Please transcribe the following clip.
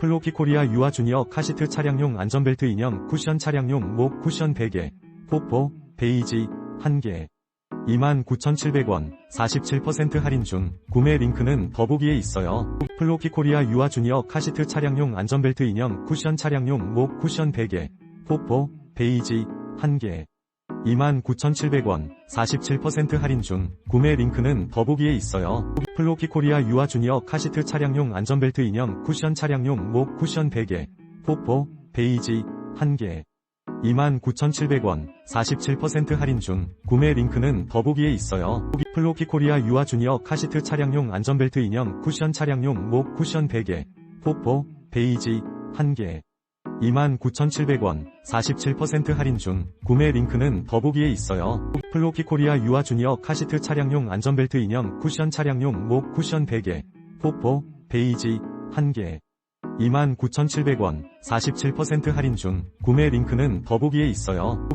플로키 코리아 유아 주니어 카시트 차량용 안전벨트 인형 쿠션 차량용 목 쿠션 100개, 포포, 베이지, 1개. 29,700원, 47% 할인 중, 구매 링크는 더보기에 있어요. 플로키 코리아 유아 주니어 카시트 차량용 안전벨트 인형 쿠션 차량용 목 쿠션 100개, 포포, 베이지, 1개. 29,700원, 47% 할인 중, 구매 링크는 더보기에 있어요. 플로키 코리아 유아 주니어 카시트 차량용 안전벨트 인형 쿠션 차량용 목 쿠션 100개, 포포, 베이지, 1개. 29,700원, 47% 할인 중, 구매 링크는 더보기에 있어요. 플로키 코리아 유아 주니어 카시트 차량용 안전벨트 인형 쿠션 차량용 목 쿠션 100개, 포포, 베이지, 1개. 29,700원, 47% 할인 중, 구매 링크는 더보기에 있어요. 플로키 코리아 유아 주니어 카시트 차량용 안전벨트 인형 쿠션 차량용 목 쿠션 100개, 포포, 베이지, 1개. 29,700원, 47% 할인 중, 구매 링크는 더보기에 있어요.